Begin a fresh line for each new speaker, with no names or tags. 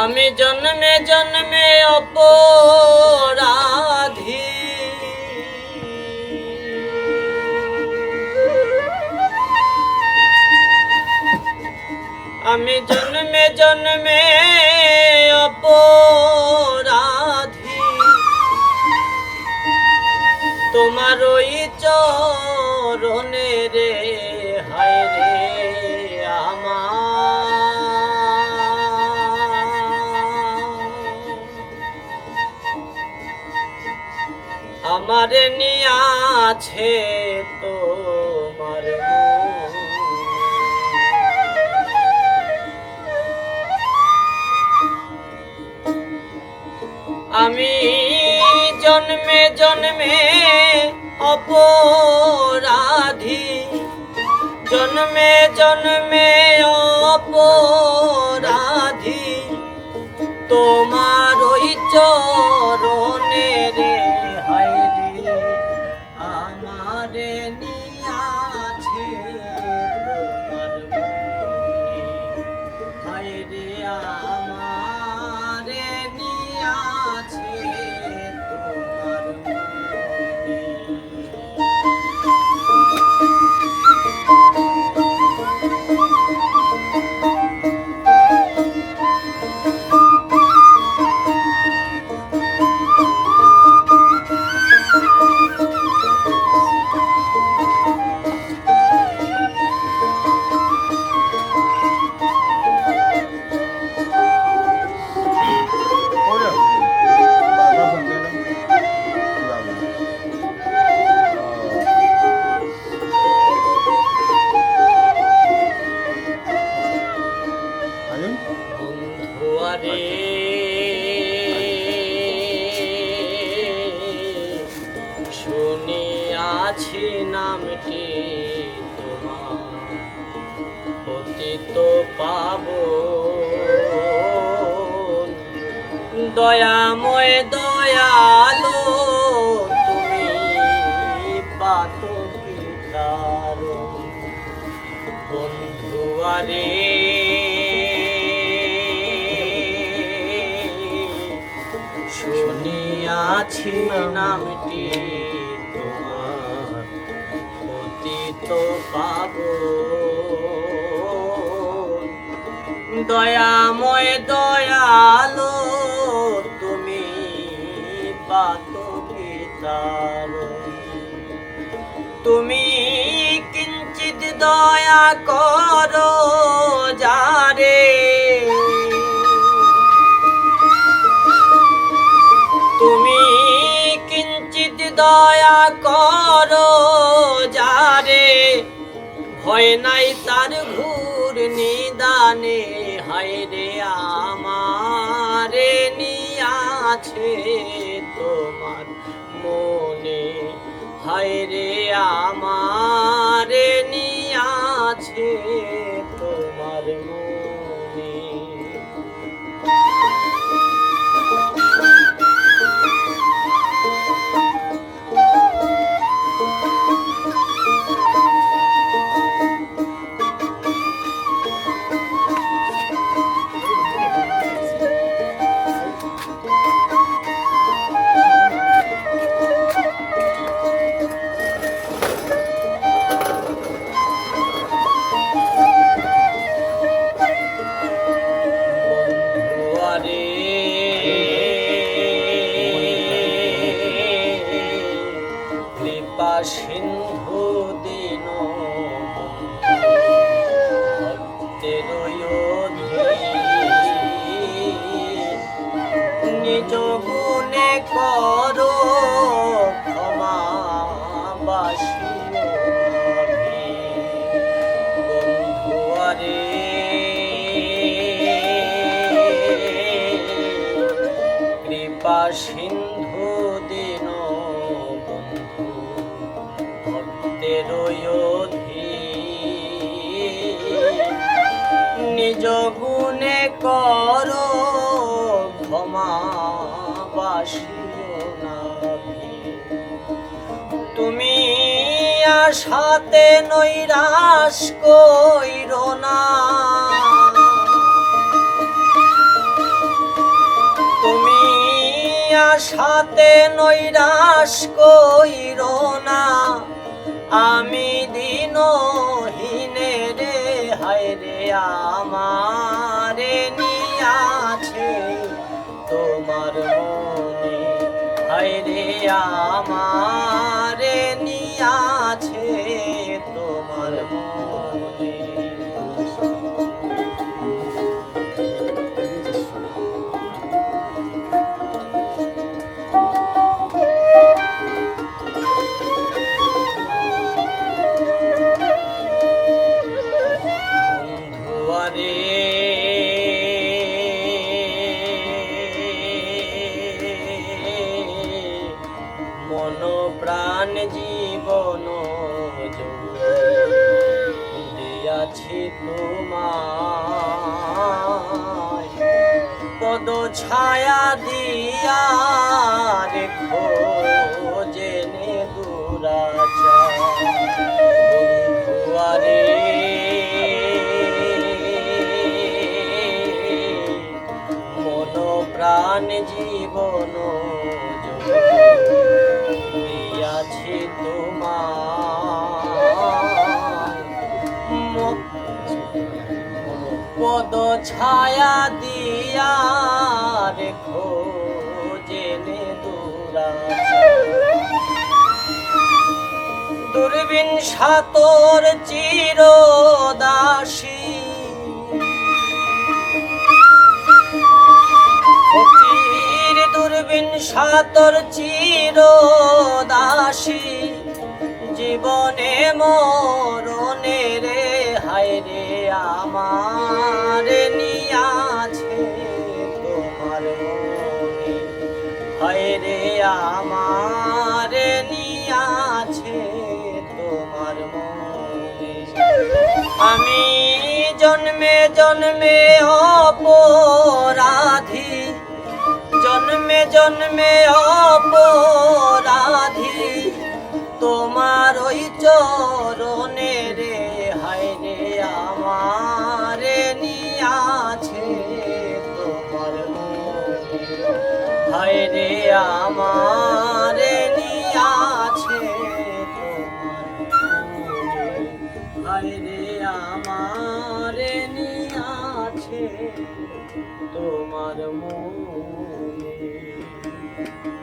আমি জন্মে জন্মে অপরাধী। আমি জন্মে জন্মে অপরাধী। তোমার ওই চরণে রে আমার নিয়াছে তোমার আমি জন্মে জন্মে অপরাধী। জন্মে জন্মে অপরাধী। তোমার ওই চরণে পাব। দয়াময় দয়ালো তুমি পাত পিতার বন্ধুয়ারে শুনিয়াছি নামটি তোমার পতিত পাব। দয়াময় দয়ালো, তুমি পাত পিতার তুমি কিঞ্চিত দয়া করো যারে। তুমি কিঞ্চিত দয়া করো যারে। ভয় নাই তার ঘুর নিদানে। হায় রে আমারে নিয়াছে তোমার মনে। হায় রে আমারে নিয়াছে তেরোই নিজ গুণে কর, ক্ষমা তুমি আশাতে নৈরাশ কইর না। তুমি আশাতে নৈরাশ কইর না। আমি দিনহীনে রে হায় রে আমারে দিয়াছি তোমার পদ ছায়া দিয়া রেখো। পদ ছায়া দিয়া রেখো জেনে দূরা দূরবীন সাতর চির দাসী দূরবীন সাতর চির দাসী জীবনে মরণে রে, হায় রে, আমার নিয়াছে তোমার হায় রে, আমার নিয়াছে তোমার আমি জন্মে জন্মে অপরাধী জন্মে জন্মে অপরাধী। তোমার ওই চরণে রে, হায় রে, আমার নিয়াছে তোমার হায় রে, আমার নিয়াছে হায় রে, আমার নিয়াছে তোমার মনে। Thank you.